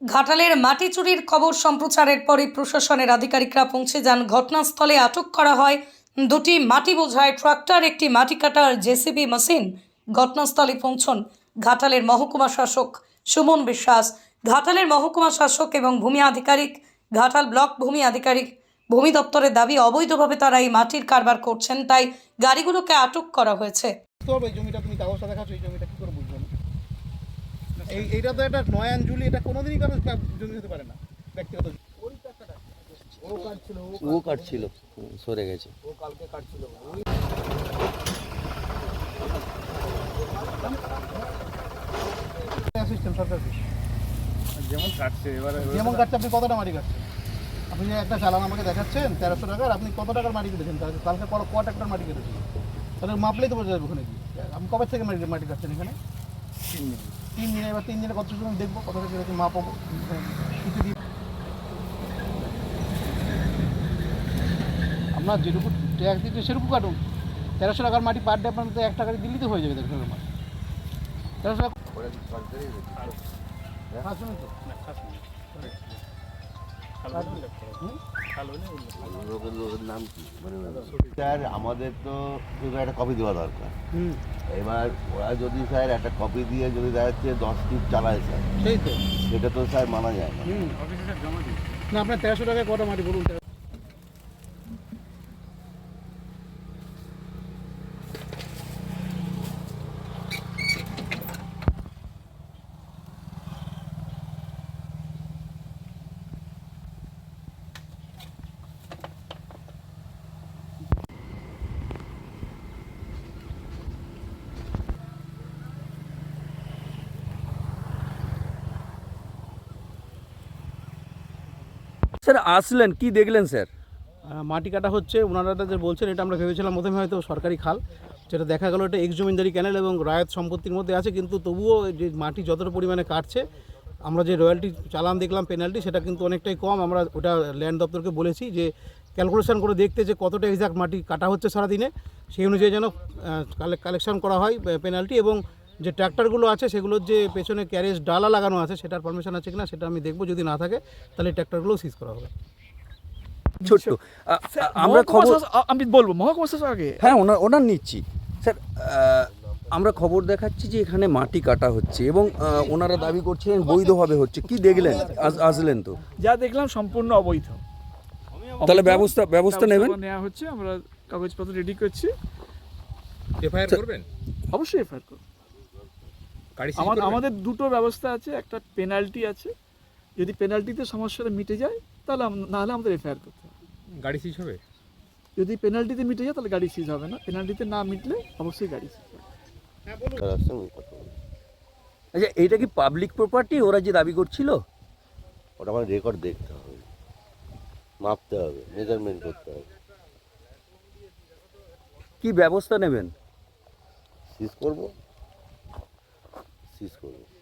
ঘাটালের মাটি চুরির খবর সম্প্রচারের পরে প্রশাসনের আধিকারিকরা পৌঁছে যান। ঘটনাস্থলে আটক করা হয় দুটি মাটি বোঝায় ট্রাক্টর, একটি মাটি কাটার জেসিবি মেশিন। ঘটনাস্থলে পৌঁছন ঘাটালের মহকুমা শাসক সুমন বিশ্বাস। ঘাটালের মহকুমা শাসক এবং ভূমি আধিকারিক, ঘাটাল ব্লক ভূমি আধিকারিক, ভূমি দপ্তরের দাবি, অবৈধভাবে তারা এই মাটির কারবার করছেন, তাই গাড়িগুলোকে আটক করা হয়েছে। এই এইটা তো একটা নয়ান জুলি এটা কোনোদিনই কারও জমি হতে পারে না ব্যক্তিগত ও কাটছিল সরে গেছে। ও কালকে কাটছিল। যেমন কাটছে এবারে যেমন কাটছে আপনি কতটা মাটি কাটছেন? আপনি যে একটা চালান আমাকে দেখাচ্ছেন তেরোশো টাকার আপনি কত টাকার মাটি কেটেছেন? কালকে কালকে কত ক টাকার মাটি কেটেছেন? তাহলে মাপলেই তো বোঝা যাবে ওখানে কি আপনি কবে থেকে মাটি মাটি কাটছেন এখানে? তিন দিন তিন দিনে এবার তিন দিনে কত সময় দেখব কত টাকা কেটেছেন মাপাবো। কিছু দিই আপনার যেটুকু ট্যাক্স দিতে সেরকম কাটুন। তেরোশো টাকার মাটি পার ডে আপনার তো এক টাকা দিল্লি তো হয়ে যাবে তেরোশো টাকার মাটি। তেরোশো টাকা খাস না তো লোকের লোকের নাম কি? মানে স্যার আমাদের তো শুধু একটা কপি দেওয়া দরকার। হুম। এবার ওরা যদি স্যার একটা কপি দিয়ে যদি দেখাচ্ছে দশ টিপ চালায় স্যার সেই তো। সেটা তো স্যার মানা যায় না। না আপনার তেরোশো টাকায় কটা মাটি বলুন স্যার, আসলেন, কি দেখলেন, স্যার? মাটি কাটা হচ্ছে ওনারা যে বলছেন, এটা আমরা ভেবেছিলাম, প্রথমে হয়তো সরকারি খাল, যেটা দেখা গেলো এটা এক্স জমিদারি ক্যানেল এবং রায়ত সম্পত্তির মধ্যে আছে, কিন্তু তবুও যে মাটি যতটা পরিমাণে কাটছে, আমরা যে রয়্যালটি চালান দেখলাম পেনাল্টি সেটা কিন্তু অনেকটাই কম। আমরা ওটা ল্যান্ড দপ্তরকে বলেছি যে ক্যালকুলেশন করে দেখতে যে কতটা এক্সাক্ট মাটি কাটা হচ্ছে সারাদিনে, সেই অনুযায়ী যেন কালেকশন করা হয় পেনাল্টি এবং যে ট্র্যাক্টরগুলো আছে সেগুলোর যে পেছনে ক্যারেজ ডালা লাগানো আছে সেটার পারমিশন আছে কিনা সেটা আমি দেখব। যদি না থাকে তাহলে ট্র্যাক্টরগুলো সিজ করা হবে। ছোট্ট। আমরা খবর আমি বলব মহকুমা শাসক আগে। হ্যাঁ ওনার ওনার নিচ্ছি স্যার আমরা খবর দেখাচ্ছি যে এখানে মাটি কাটা হচ্ছে এবং ওনারা দাবি করছেন বৈধভাবে হচ্ছে। কি দেখলেন? আস- আসলেন তো। যা দেখলাম সম্পূর্ণ অবৈধ। তাহলে ব্যবস্থা ব্যবস্থা নেবেন? নেওয়া হচ্ছে আমরা কাগজপত্র রেডি করছি। এফআইআর করবেন? অবশ্যই এফআইআর করব। গাড়ি আমার আমাদের দুটো ব্যবস্থা আছে একটা পেনাল্টি আছে। যদি পেনাল্টিতে সমস্যাটা মিটে যায় তাহলে নাহলে আমাদের এফআইআর করতে হবে। গাড়ি সিজ হবে? যদি পেনাল্টিতে মিটে যায় তাহলে গাড়ি সিজ হবে না। পেনাল্টিতে না মিটলে অবশ্যই গাড়ি সিজ হবে। সঙ্গে আচ্ছা এইটা কি পাবলিক প্রপার্টি ওরা যে দাবি করছিল? ওটা আমার রেকর্ড দেখতে হবে। মাপতে হবে মেজারমেন্ট করতে হবে। কি ব্যবস্থা নেবেন? সিজ করব? সিজ করব